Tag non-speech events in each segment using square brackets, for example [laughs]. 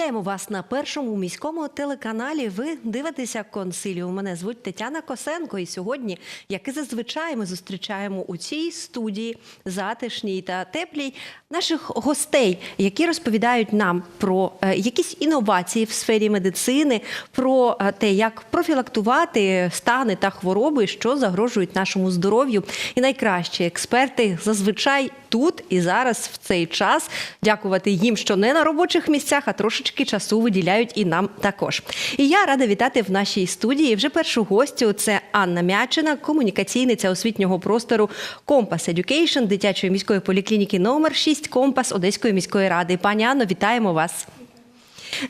Вітаємо вас на першому міському телеканалі. Ви дивитеся консиліум. Мене звуть Тетяна Косенко. І сьогодні, як і зазвичай, ми зустрічаємо у цій студії затишній та теплій наших гостей, які розповідають нам про е, якісь інновації в сфері медицини, про е, те, як профілактувати стани та хвороби, що загрожують нашому здоров'ю. І найкращі експерти зазвичай тут і зараз в цей час. Дякувати їм, що не на робочих місцях, а трошечки часу виділяють і нам також. І я рада вітати в нашій студії вже першу гостю. Це Анна Мячина, комунікаційниця освітнього простору Компас Education дитячої міської поліклініки номер 6 Компас Одеської міської ради. Пані Анно, вітаємо вас.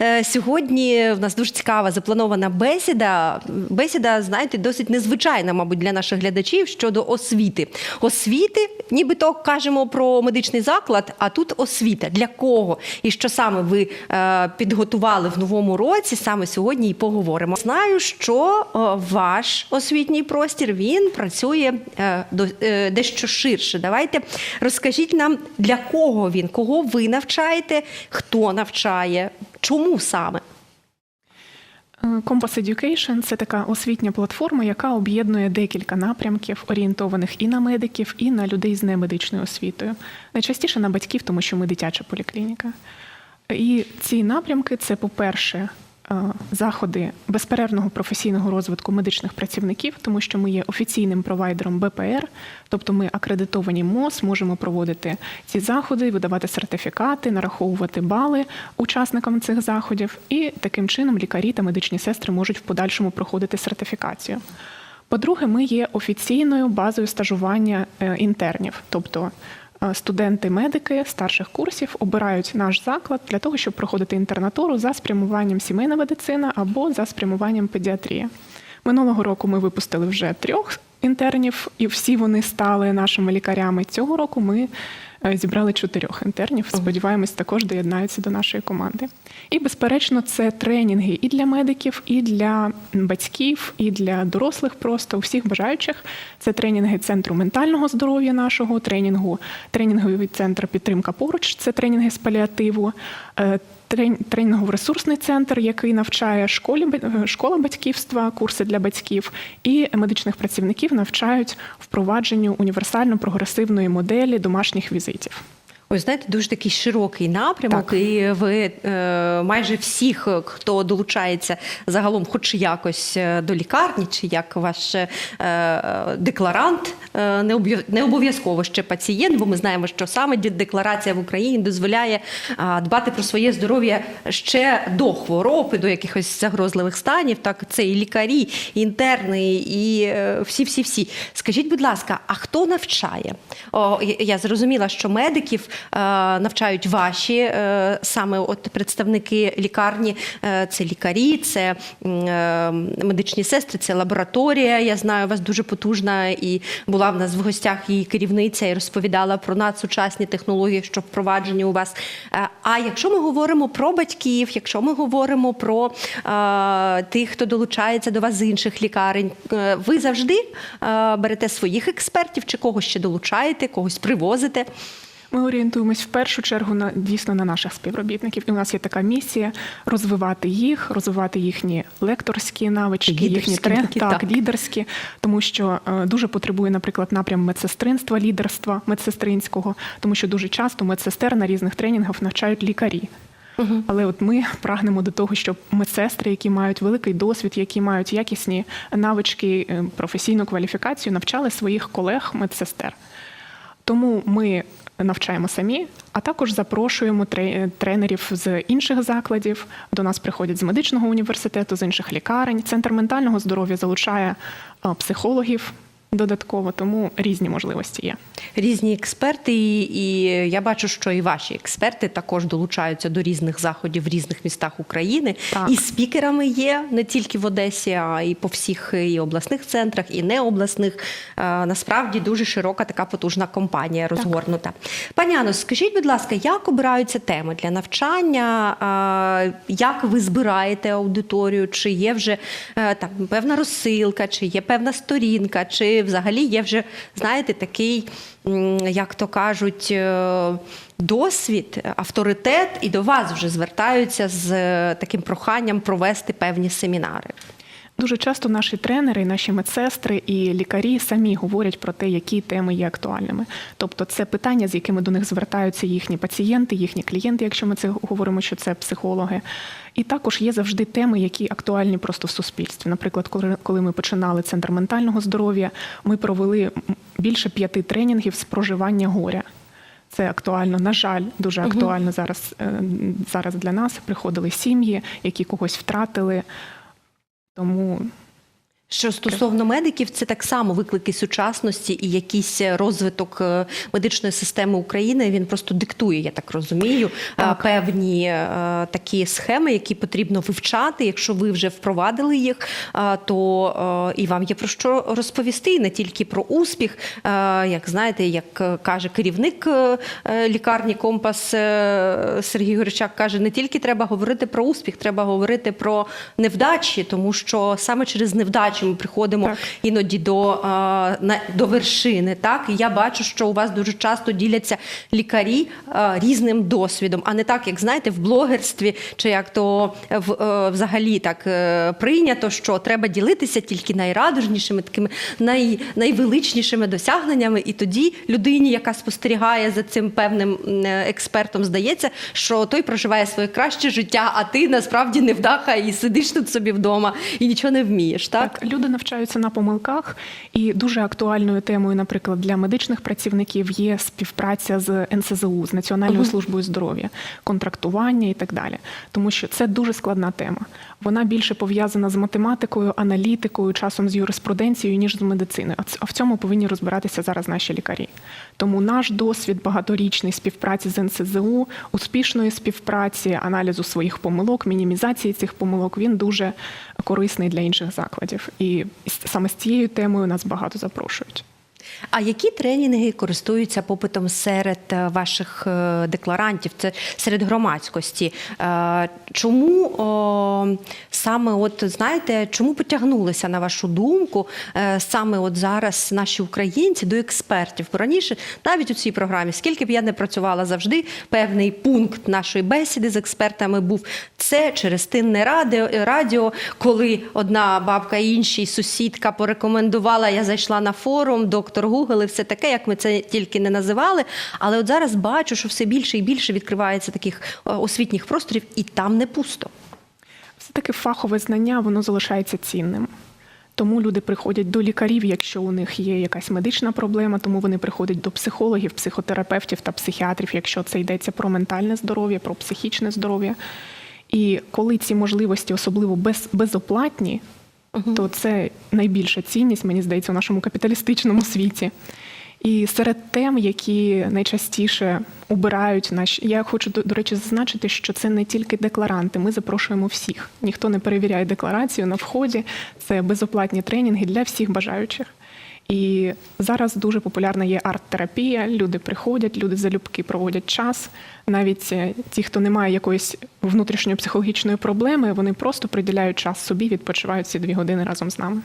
Е, Сьогодні в нас дуже цікава запланована бесіда. Бесіда, знаєте, досить незвичайна, мабуть, для наших глядачів щодо освіти. Освіти, нібито кажемо про медичний заклад, а тут освіта. Для кого і що саме ви е, підготували в новому році? Саме сьогодні і поговоримо. Знаю, що е, ваш освітній простір він працює дещо ширше. Давайте розкажіть нам, для кого він, кого ви навчаєте, хто навчає, чому саме? Compass Education – це така освітня платформа, яка об'єднує декілька напрямків, орієнтованих і на медиків, і на людей з немедичною освітою. Найчастіше на батьків, тому що ми дитяча поліклініка. І ці напрямки це, по-перше, е, заходи безперервного професійного розвитку медичних працівників, тому що ми є офіційним провайдером БПР, тобто ми акредитовані МОЗ, можемо проводити ці заходи, видавати сертифікати, нараховувати бали учасникам цих заходів, і таким чином лікарі та медичні сестри можуть в подальшому проходити сертифікацію. По-друге, ми є офіційною базою стажування е, інтернів, тобто е, студенти-медики старших курсів обирають наш заклад для того, щоб проходити інтернатуру за спрямуванням сімейна медицина або за спрямуванням педіатрія. Минулого року ми випустили вже трьох інтернів, і всі вони стали нашими лікарями. Цього року ми зібрали чотирьох інтернів. Сподіваємось, також доєднаються до нашої команди. І, безперечно, це тренінги і для медиків, і для батьків, і для дорослих, просто усіх бажаючих. Це тренінги центру ментального здоров'я нашого, тренінгу, тренінговий центр підтримка поруч, це тренінги з паліативу. Е, Тренінгово-ресурсний центр, який навчає школі ба- школа батьківства, курси для батьків, і медичних працівників навчають впровадженню універсально-прогресивної моделі домашніх візитів. Ось знаєте, дуже такий широкий напрямок, Так. і ви е, майже всіх, е, хто долучається загалом, хоч якось е, до лікарні, чи як ваш е, е, декларант, е, не обов'я- обов'язково ще пацієнт, бо ми знаємо, що саме декларація в Україні дозволяє е, дбати про своє здоров'я ще до хвороб і до якихось загрозливих станів. Так, це і лікарі, і інтерни, і е, всі-всі-всі. Скажіть, будь ласка, а хто навчає? О, я- зрозуміла, що медиків е, навчають ваші е, саме от представники лікарні, е, це лікарі, це е, медичні сестри, це лабораторія. Я знаю, у вас дуже потужна і була в нас в гостях її керівниця і розповідала про надсучасні технології, що впроваджені у вас. Е, А якщо ми говоримо про батьків, якщо ми говоримо про е, тих, хто долучається до вас з інших лікарень, е, ви завжди е, берете своїх експертів чи когось ще долучаєте, когось привозите? Ми орієнтуємось в першу чергу на дійсно на наших співробітників. І у нас є така місія розвивати їх, розвивати їхні лекторські навички, їхні Лідерські трен... такі, так, так. лідерські, тому що е, дуже потребує, наприклад, напрям медсестринства, лідерства медсестринського, тому що дуже часто медсестер на різних тренінгах навчають лікарі. Але от ми прагнемо до того, щоб медсестри, які мають великий досвід, які мають якісні навички, е, професійну кваліфікацію, навчали своїх колег медсестер. Тому ми навчаємо самі, а також запрошуємо тренерів з інших закладів. До нас приходять з медичного університету, з інших лікарень. Центр ментального здоров'я залучає е, психологів додатково, тому різні можливості є. Різні експерти, і, і я бачу, що і ваші експерти також долучаються до різних заходів в різних містах України. Так. І спікерами є не тільки в Одесі, а і по всіх і обласних центрах, і необласних. Е, Насправді дуже широка така потужна компанія розгорнута. Пані Ано, скажіть, будь ласка, як обираються теми для навчання? Е, Як ви збираєте аудиторію? Чи є вже е, там певна розсилка, чи є певна сторінка, чи взагалі є вже, знаєте, такий як то кажуть, е, досвід, авторитет, і до вас вже звертаються з е, таким проханням провести певні семінари. Дуже часто наші тренери, наші медсестри і лікарі самі говорять про те, які теми є актуальними. Тобто, це питання, з якими до них звертаються їхні пацієнти, їхні клієнти, якщо ми це говоримо, що це психологи. І також є завжди теми, які актуальні просто в суспільстві. Наприклад, коли- ми починали центр ментального здоров'я, ми провели більше п'яти тренінгів з проживання горя. Це актуально, на жаль, дуже актуально зараз, е, зараз для нас. Приходили сім'ї, які когось втратили. Тому Що стосовно медиків, це так само виклики сучасності і якийсь розвиток е, медичної системи України. Він просто диктує, я так розумію, е, Так. певні е, такі схеми, які потрібно вивчати. Якщо ви вже впровадили їх, е, то е, і вам є про що розповісти, не тільки про успіх. Е, Як знаєте, як е, каже керівник е, е, лікарні Компас е, Сергій Горичак, каже, не тільки треба говорити про успіх, треба говорити про невдачі, тому що саме через невдачі ми приходимо Так. іноді до, е, на, до вершини. Так і я бачу, що у вас дуже часто діляться лікарі е, різним досвідом, а не так, як знаєте, в блогерстві, чи як то в, е, взагалі так е, прийнято, що треба ділитися тільки найрадужнішими, такими най, найвеличнішими досягненнями. І тоді людині, яка спостерігає за цим певним е, експертом, здається, що той проживає своє краще життя, а ти насправді невдаха і сидиш тут собі вдома і нічого не вмієш. Так, Так, люди навчаються на помилках, і дуже актуальною темою, наприклад, для медичних працівників є співпраця з НСЗУ, з Національною службою здоров'я, контрактування і так далі. Тому що це дуже складна тема. Вона більше пов'язана з математикою, аналітикою, часом з юриспруденцією, ніж з медициною. А А в цьому повинні розбиратися зараз наші лікарі. Тому наш досвід багаторічний співпраці з НСЗУ, успішної співпраці, аналізу своїх помилок, мінімізації цих помилок, він дуже корисний для інших закладів. І саме з цією темою нас багато запрошують. А які тренінги користуються попитом серед е, ваших е, декларантів, це серед громадськості? Е, Чому саме, от знаєте, чому потягнулися на вашу думку саме от зараз наші українці до експертів? Бо раніше навіть у цій програмі, скільки б я не працювала завжди, певний пункт нашої бесіди з експертами був це через тинне радіо, радіо, коли одна бабка іншій сусідка порекомендувала, я зайшла на форум, доктор Гугл і все таке, як ми це тільки не називали. Але от зараз бачу, що все більше і більше відкривається таких е, освітніх просторів, і там не пусто. Все-таки фахове знання воно залишається цінним. Тому люди приходять до лікарів, якщо у них є якась медична проблема, тому вони приходять до психологів, психотерапевтів та психіатрів, якщо це йдеться про ментальне здоров'я, про психічне здоров'я. І коли ці можливості особливо без, безоплатні, то це найбільша цінність, мені здається, у нашому капіталістичному світі. І серед тем, які найчастіше обирають наші, я хочу до речі зазначити, що це не тільки декларанти. Ми запрошуємо всіх. Ніхто не перевіряє декларацію на вході. Це безоплатні тренінги для всіх бажаючих. І зараз дуже популярна є арт-терапія. Люди приходять, люди залюбки проводять час. Навіть е, ті, хто не має якоїсь внутрішньої психологічної проблеми, вони просто приділяють час собі, відпочивають ці дві години разом з нами.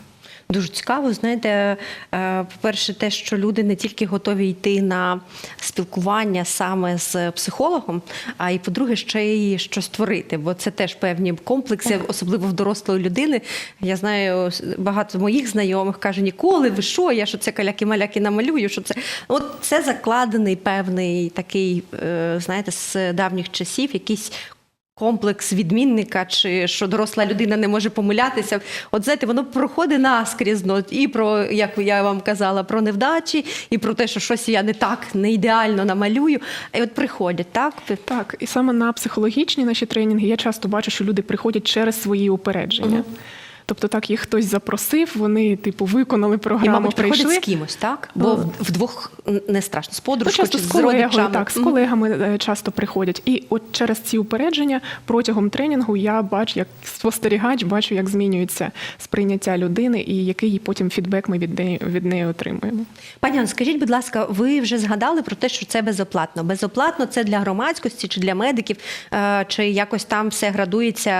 Дуже цікаво, знаєте, е, по-перше, те, що люди не тільки готові йти на спілкування саме з психологом, а й по-друге, ще й що створити, бо це теж певні комплекси, особливо в дорослої людини. Я знаю, багато моїх знайомих каже, ніколи ви що, я що це каляки-маляки намалюю, що це. От це закладений певний такий, е, знаєте, з давніх часів якийсь комплекс відмінника, чи що доросла людина не може помилятися. От знаєте, воно проходить наскрізно і про, як я вам казала, про невдачі, і про те, що щось я не так, не ідеально намалюю. І от приходять, так? Так, і саме на психологічні наші тренінги я часто бачу, що люди приходять через свої упередження. Тобто, так їх хтось запросив, вони типу виконали І, програму, мабуть, прийшли. з кимось, так? Бо в- вдвох не страшно. З Ну, подружкою часто чи з з колегою, так, з колегами е, часто приходять. І от через ці упередження протягом тренінгу я бачу, як спостерігач, бачу, як змінюється сприйняття людини і який потім фідбек ми від неї, від неї отримуємо. Пані Анно, скажіть, будь ласка, ви вже згадали про те, що це безоплатно. Безоплатно це для громадськості чи для медиків, е, чи якось там все градується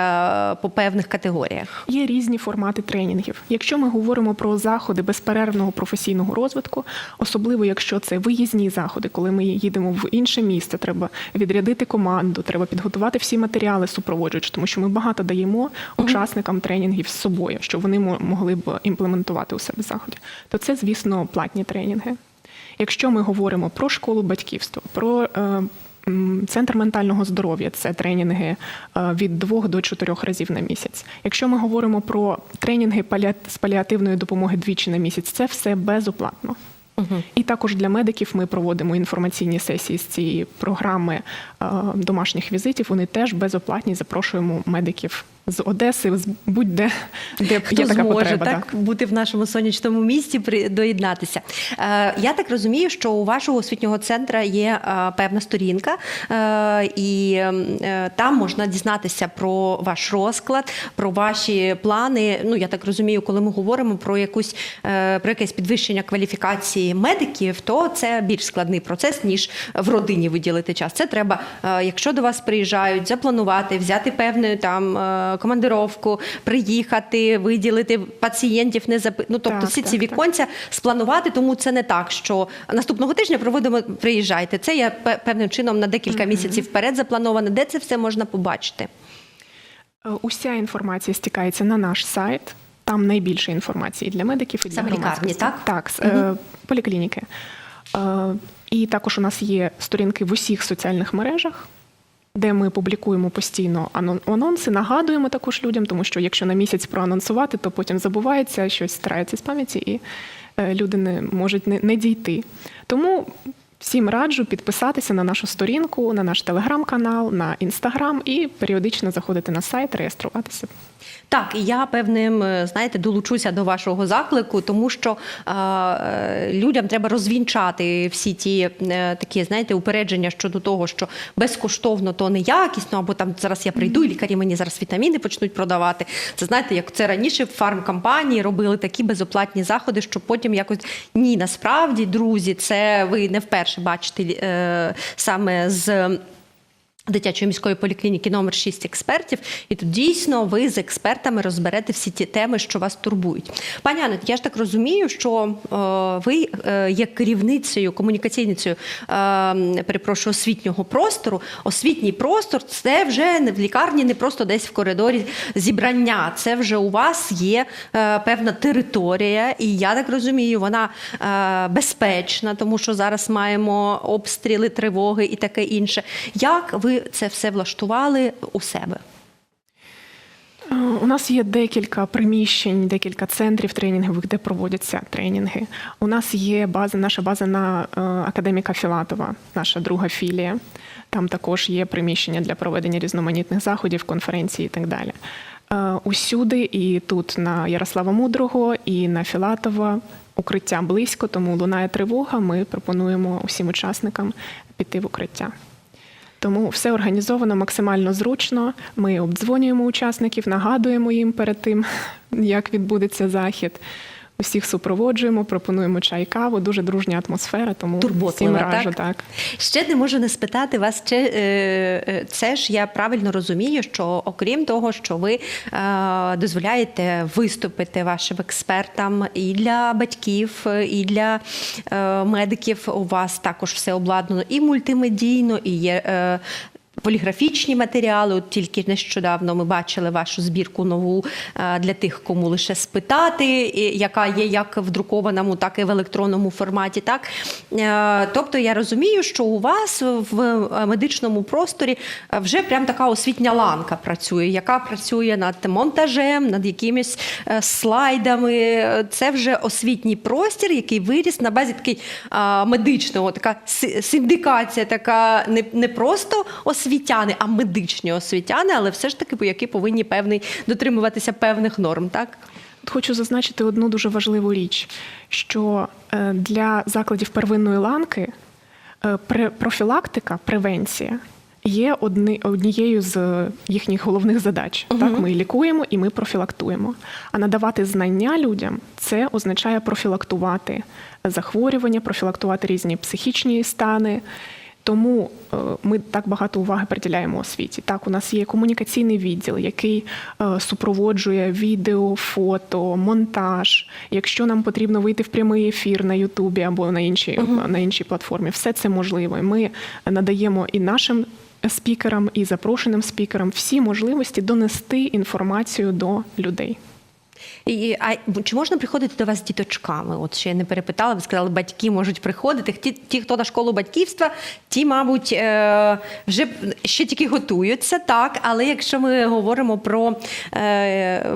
е, по певних категоріях? Є різні різні формати тренінгів. Якщо ми говоримо про заходи безперервного професійного розвитку, особливо якщо це виїзні заходи, коли ми їдемо в інше місце, треба відрядити команду, треба підготувати всі матеріали супроводжуючи, тому що ми багато даємо учасникам тренінгів з собою, щоб вони могли б імплементувати у себе заходи. То це, звісно, платні тренінги. Якщо ми говоримо про школу батьківства, про е, центр ментального здоров'я, це тренінги е, від двох до чотирьох разів на місяць. Якщо ми говоримо про тренінги з паліативної допомоги двічі на місяць, це все безоплатно. І також для медиків ми проводимо інформаційні сесії з цієї програми е, домашніх візитів. Вони теж безоплатні. Запрошуємо медиків з Одеси, з будь-де, де Хто є така зможе потреба. так, бути в нашому сонячному місті, при доєднатися. Е, я так розумію, що у вашого освітнього центру є е, певна сторінка, е, і е, там можна дізнатися про ваш розклад, про ваші плани. Ну я так розумію, коли ми говоримо про якусь е, про якесь підвищення кваліфікації медиків, то це більш складний процес ніж в родині виділити час. Це треба, е, якщо до вас приїжджають, запланувати, взяти певну там е, командировку, приїхати, виділити пацієнтів, не запи... ну, тобто Так, всі так, ці так. віконця спланувати. Тому це не так, що наступного тижня проводимо, приїжджайте. Це є певним чином на декілька місяців вперед заплановано. Де це все можна побачити? Е, Уся інформація стікається на наш сайт. Там найбільше інформації для медиків і для Саме лікарні, так? Так, е, поліклініки. Е, І також у нас є сторінки в усіх соціальних мережах, де ми публікуємо постійно анон- анонси, нагадуємо також людям, тому що якщо на місяць проанонсувати, то потім забувається, щось старається з пам'яті, і е, люди не можуть не, не дійти. Тому всім раджу підписатися на нашу сторінку, на наш телеграм-канал, на інстаграм і періодично заходити на сайт, реєструватися. Так, і я певним, е, знаєте, долучуся до вашого заклику, тому що е, е, людям треба розвінчати всі ті е, такі, знаєте, упередження щодо того, що безкоштовно то не якісно, або там зараз я прийду, і лікарі мені зараз вітаміни почнуть продавати. Це знаєте, як це раніше в фармкомпанії робили такі безоплатні заходи, що потім якось ні, насправді, друзі, це ви не вперше бачите бачити саме з. Дитячої міської поліклініки номер 6 експертів, і тут дійсно ви з експертами розберете всі ті теми, що вас турбують. Пані Анет, я ж так розумію, що е, ви е, є керівницею, комунікаційницею, е, перепрошую, освітнього простору. Освітній простор це вже не в лікарні, не просто десь в коридорі зібрання. Це вже у вас є е, певна територія, і я так розумію, вона е, безпечна, тому що зараз маємо обстріли, тривоги і таке інше. Як ви це все влаштували у себе? Е, У нас є декілька приміщень, декілька центрів тренінгових, де проводяться тренінги. У нас є база, наша база на е, академіка Філатова, наша друга філія. Там також є приміщення для проведення різноманітних заходів, конференцій і так далі. Е, Усюди, і тут на Ярослава Мудрого, і на Філатова укриття близько, тому лунає тривога. Ми пропонуємо усім учасникам піти в укриття. Тому все організовано максимально зручно. Ми обдзвонюємо учасників, нагадуємо їм перед тим, [laughs] як відбудеться захід. Усіх супроводжуємо, пропонуємо чай, каву, дуже дружня атмосфера, тому всім раджу так? так. Ще не можу не спитати вас, чи е, е, це ж я правильно розумію, що окрім того, що ви е, дозволяєте виступити вашим експертам і для батьків, і для е, медиків, у вас також все обладнано і мультимедійно, і є. Поліграфічні матеріали, от тільки нещодавно ми бачили вашу збірку нову е, для тих, кому лише спитати, яка є як в друкованому, так і в електронному форматі. Так Е, тобто я розумію, що у вас в е, медичному просторі вже прям така освітня ланка працює, яка працює над монтажем, над якимись слайдами. Це вже освітній простір, який виріс на базі такий медичного, така синдикація, така не, просто освітяни, а медичні освітяни, але все ж таки, які повинні певний дотримуватися певних норм, так? Хочу зазначити одну дуже важливу річ, що е, для закладів первинної ланки е, профілактика, превенція є однією з їхніх головних задач. Так, ми лікуємо і ми профілактуємо. А надавати знання людям це означає профілактувати захворювання, профілактувати різні психічні стани. Тому е, ми так багато уваги приділяємо освіті. Так, у нас є комунікаційний відділ, який е, супроводжує відео, фото, монтаж. Якщо нам потрібно вийти в прямий ефір на Ютубі або на іншій, на іншій платформі, все це можливо. Ми надаємо і нашим спікерам, і запрошеним спікерам всі можливості донести інформацію до людей. І, а чи можна приходити до вас з діточками? От ще я не перепитала, ви сказали, батьки можуть приходити. Ті, ті хто на школу батьківства, ті, мабуть, е, вже ще тільки готуються, так. Але якщо ми говоримо про е,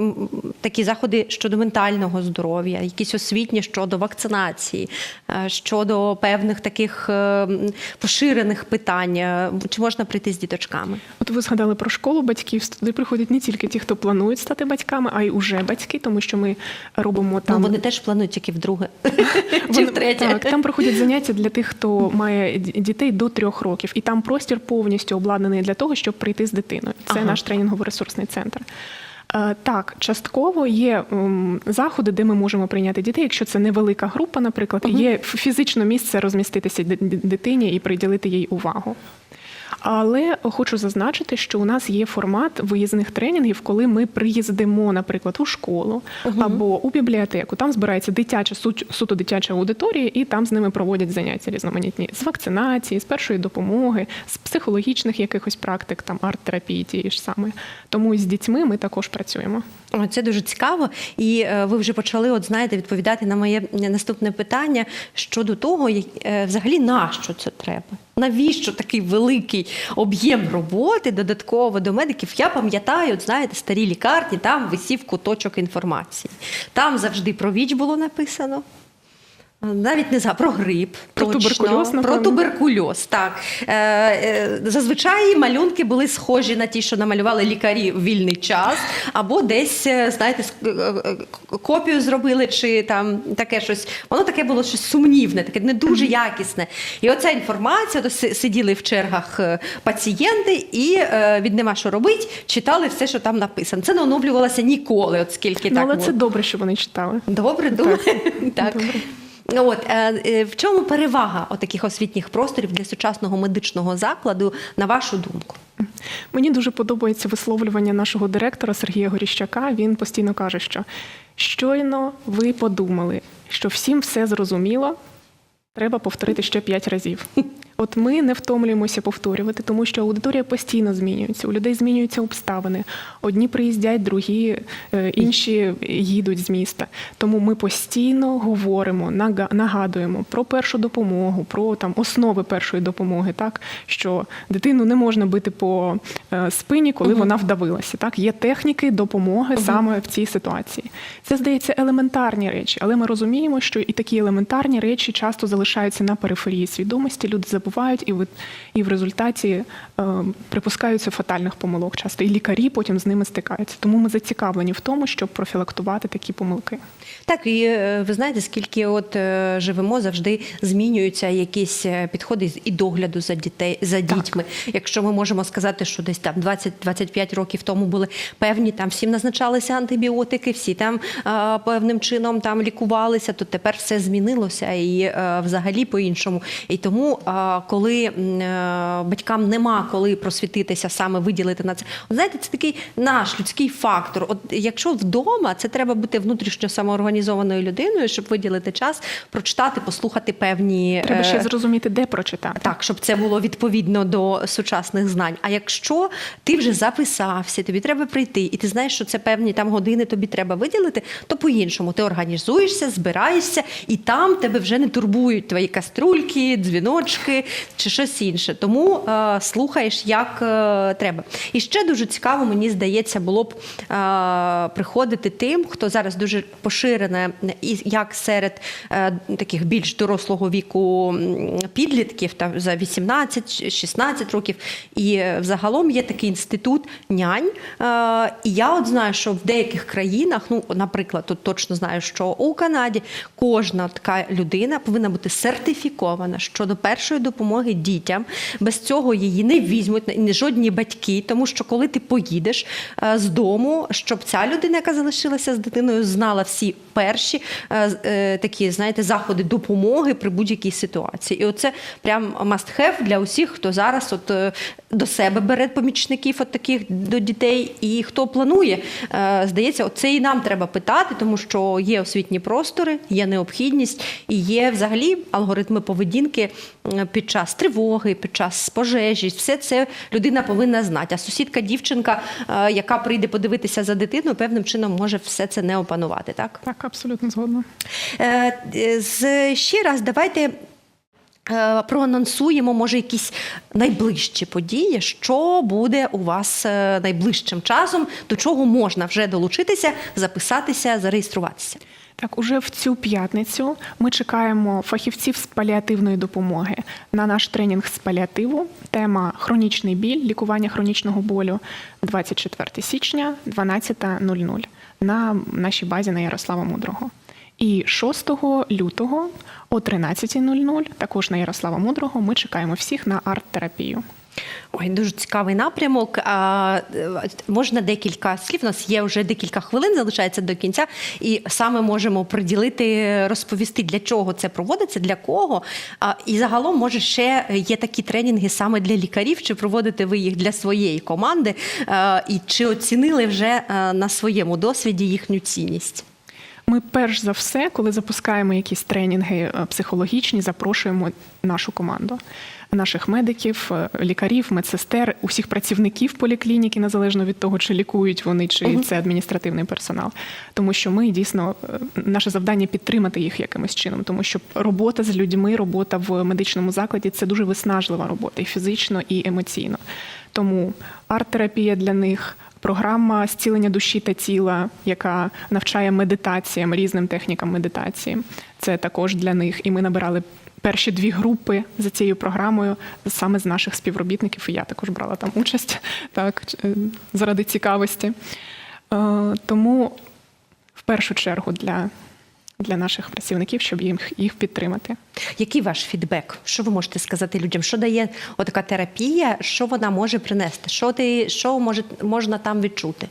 такі заходи щодо ментального здоров'я, якісь освітні щодо вакцинації, е, щодо певних таких е, поширених питань, е, чи можна прийти з діточками? От ви згадали про школу батьків. Туди приходять не тільки ті, хто планують стати батьками, а й уже батьки, тому що ми робимо там Ну, вони теж планують тільки вдруге [laughs] чи втретє. Так, там проходять заняття для тих, хто має дітей до трьох років, і там простір повністю обладнаний для того, щоб прийти з дитиною. Це Ага. наш тренінгово-ресурсний центр. Е, Так, частково є заходи, де ми можемо прийняти дітей. Якщо це невелика група, наприклад, і є фізично місце розміститися ди- ди- дитині і приділити їй увагу. Але хочу зазначити, що у нас є формат виїзних тренінгів, коли ми приїздимо, наприклад, у школу або у бібліотеку. Там збирається дитяча суть- суто дитяча аудиторія, і там з ними проводять заняття різноманітні з вакцинації, з першої допомоги, з психологічних якихось практик, там арт-терапії тієї ж саме. Тому з дітьми ми також працюємо. Це дуже цікаво, і е, ви вже почали, от знаєте, відповідати на моє наступне питання щодо того, як, е, взагалі на що це треба. Навіщо такий великий об'єм роботи додатково до медиків? Я пам'ятаю, от знаєте, старі лікарні, там висів куточок інформації. Там завжди про ВІЧ було написано. Навіть не за про грип, Про точно, туберкульоз, про туберкульоз. Так е, е, зазвичай малюнки були схожі на ті, що намалювали лікарі в вільний час, або десь е, знаєте, копію зробили, чи там таке щось. Воно таке було щось сумнівне, таке не дуже якісне. І оця інформація, то сиділи в чергах пацієнти, і від нема що робити, читали все, що там написано. Це не оновлювалося ніколи, от скільки Ну, так але було. це добре, що вони читали. Добре, думаю. [laughs] Так. Добре. От е, е, в чому перевага таких освітніх просторів для сучасного медичного закладу, на вашу думку? Мені дуже подобається висловлювання нашого директора Сергія Горіщака. Він постійно каже, що щойно ви подумали, що всім все зрозуміло, треба повторити ще п'ять разів. От ми не втомлюємося повторювати, тому що аудиторія постійно змінюється. У людей змінюються обставини. Одні приїздять, другі е, інші їдуть з міста. Тому ми постійно говоримо, нагадуємо про першу допомогу, про там основи першої допомоги, так що дитину не можна бити по е, спині, коли вона вдавилася. Так є техніки допомоги саме в цій ситуації. Це здається елементарні речі, але ми розуміємо, що і такі елементарні речі часто залишаються на периферії свідомості. Люди забувають і в, і в результаті е, припускаються фатальних помилок. Часто і лікарі потім з ними стикаються. Тому ми зацікавлені в тому, щоб профілактувати такі помилки. Так, і е, ви знаєте, скільки от е, живемо, завжди змінюються якісь е, підходи і догляду за дітей за дітьми. Якщо ми можемо сказати, що десь там 20-25 років тому були певні, там всім назначалися антибіотики, всі там е, певним чином там лікувалися, то тепер все змінилося і е, взагалі по-іншому. І тому, е, коли е, батькам нема коли просвітитися, саме виділити на це, От знаєте, це такий наш людський фактор. От якщо вдома, це треба бути внутрішньо самоорганізованою людиною, щоб виділити час, прочитати, послухати певні Треба ще е, зрозуміти, де прочитати. так, щоб це було відповідно до сучасних знань. А якщо ти вже записався, тобі треба прийти, і ти знаєш, що це певні там години тобі треба виділити, то по-іншому ти організуєшся, збираєшся, і там тебе вже не турбують твої каструльки, дзвіночки чи щось інше. Тому е, слухаєш, як е, треба. І ще дуже цікаво, мені здається, було б е, приходити тим, хто зараз дуже поширене, і як серед е, таких більш дорослого віку підлітків, там за 18-16 років. І е, взагалом є такий інститут нянь. Е, І я от знаю, що в деяких країнах, ну, наприклад, тут точно знаю, що у Канаді кожна така людина повинна бути сертифікована щодо першої допомоги дітям. Без цього її не візьмуть ні жодні батьки, тому що коли ти поїдеш е, з дому, щоб ця людина, яка залишилася з дитиною, знала всі перші е, е, такі, знаєте, заходи допомоги при будь-якій ситуації. І оце прям must have для усіх, хто зараз от до себе бере помічників от таких до дітей, і хто планує. Здається, оце і нам треба питати, тому що є освітні простори, є необхідність і є взагалі алгоритми поведінки під час тривоги, під час пожежі. Все це людина повинна знати. А сусідка, дівчинка, е, яка прийде подивитися за дитиною, певним чином може все це не опанувати. Так, Так, абсолютно згодна. Е, з ще раз давайте. е, Проанонсуємо, може, якісь найближчі події, що буде у вас найближчим часом, до чого можна вже долучитися, записатися, зареєструватися. Так, уже в цю п'ятницю ми чекаємо фахівців з паліативної допомоги на наш тренінг з паліативу. Тема хронічний біль, лікування хронічного болю 24 січня, 12.00 на нашій базі на Ярослава Мудрого. І 6 лютого о 13.00, також на Ярослава Мудрого, ми чекаємо всіх на арт-терапію. Ой, дуже цікавий напрямок. А, е, можна декілька слів. У нас є вже декілька хвилин, залишається до кінця, і саме можемо приділити, розповісти, для чого це проводиться, для кого. А, і загалом, може, ще є такі тренінги саме для лікарів, чи проводите ви їх для своєї команди, а, і чи оцінили вже а, на своєму досвіді їхню цінність? Ми перш за все, коли запускаємо якісь тренінги е, психологічні, запрошуємо нашу команду, наших медиків, е, лікарів, медсестер, усіх працівників поліклініки, незалежно від того, чи лікують вони, чи це адміністративний персонал. Тому що ми дійсно е, наше завдання підтримати їх якимось чином, тому що робота з людьми, робота в медичному закладі це дуже виснажлива робота і фізично, і емоційно. Тому арт-терапія для них. Програма зцілення душі та тіла, яка навчає медитаціям, різним технікам медитації. Це також для них. І ми набирали перші дві групи за цією програмою саме з наших співробітників. І я також брала там участь так, е, заради цікавості. Е, Тому в першу чергу для, для наших працівників, щоб їх, їх підтримати. Який ваш фідбек? Що ви можете сказати людям? Що дає отака терапія? Що вона може принести? Що ти що може можна там відчути?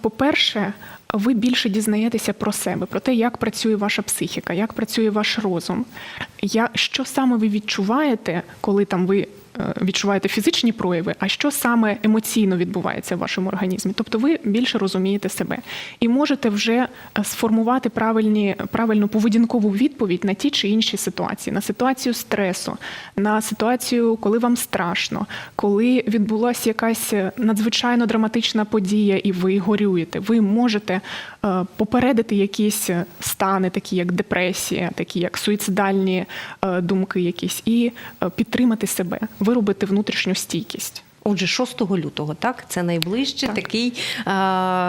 По-перше, ви більше дізнаєтеся про себе, про те, як працює ваша психіка, як працює ваш розум. Я, що саме ви відчуваєте, коли там ви відчуваєте фізичні прояви, а що саме емоційно відбувається в вашому організмі. Тобто ви більше розумієте себе і можете вже е, сформувати правильні, правильну поведінкову відповідь на ті чи інші ситуації, на ситуацію стресу, на ситуацію, коли вам страшно, коли відбулася якась е, надзвичайно драматична подія, і ви горюєте. Ви можете е, попередити якісь е, стани, такі як депресія, такі як суїцидальні е, думки, якісь, і е, підтримати себе, виробити внутрішню стійкість. Отже, 6 лютого, так це найближче Так. такий е,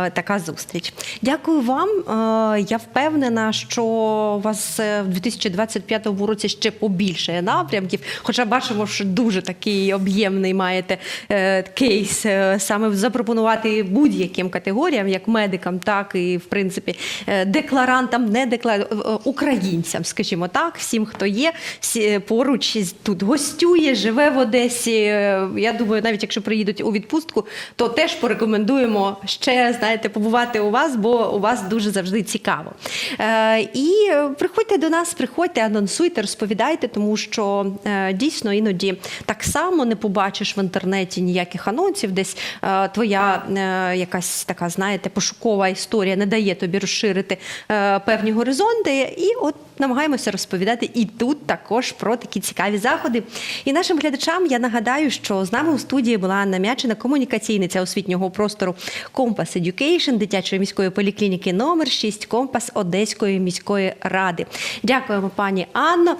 така зустріч. Дякую вам. Е, я впевнена, що у вас е, в 2025 році ще побільше напрямків. Хоча бачимо, що дуже такий об'ємний маєте е, кейс е, саме запропонувати будь-яким категоріям, як медикам, так і в принципі е, декларантам, не декларантам, українцям, скажімо так, всім, хто є, всі е, поруч тут гостює, живе в Одесі. Е, Я думаю, навіть якщо приїдуть у відпустку, то теж порекомендуємо ще знаєте побувати у вас, бо у вас дуже завжди цікаво. Е, і приходьте до нас, приходьте, анонсуйте, розповідайте, тому що е, дійсно іноді так само не побачиш в інтернеті ніяких анонсів, десь е, твоя е, якась така, знаєте, пошукова історія не дає тобі розширити е, певні горизонти. І от намагаємося розповідати і тут також про такі цікаві заходи. І нашим глядачам я нагадаю, що з нами у студії була Анна Мячина, комунікаційниця освітнього простору Компас Едюкейшн, дитячої міської поліклініки номер 6 Компас Одеської міської ради. Дякуємо, пані Анно.